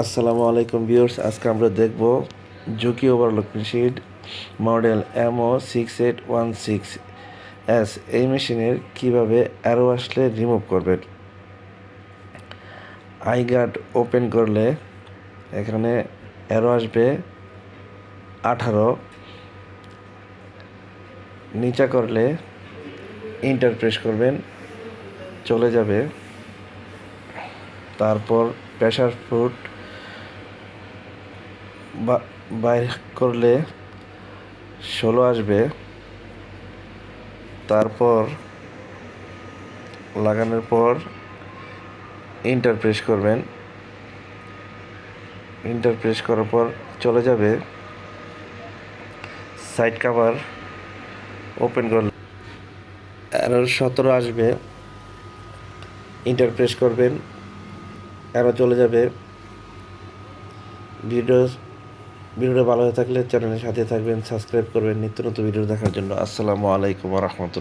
আসসালামু আলাইকুম ভিউয়ার্স, আজকে আমরা দেখব Juki overlock machine model MO six eight one six S এই মেশিনের কীভাবে অ্যারো আসলে রিমুভ করবেন? আই গার্ড ওপেন করলে এখানে অ্যারো আসবে আঠারো। নিচা করলে ইন্টার প্রেস করবেন, চলে যাবে। তারপর প্রেশার ফুট বাইর করলে ষোলো আসবে। তারপর লাগানোর পর ইন্টার প্রেস করবেন। ইন্টার প্রেস করার পর চলে যাবে। সাইড কাভার ওপেন করলে এরর সতেরো আসবে। ইন্টার প্রেস করবেন এরও চলে যাবে। ভিডিও ভিডিওটা ভালো হয়ে থাকলে চ্যানেলের সাথে থাকবেন, সাবস্ক্রাইব করবেন, নিত্য নতুন ভিডিও দেখার জন্য। আসসালামু আলাইকুম রহমতুল্লাহ।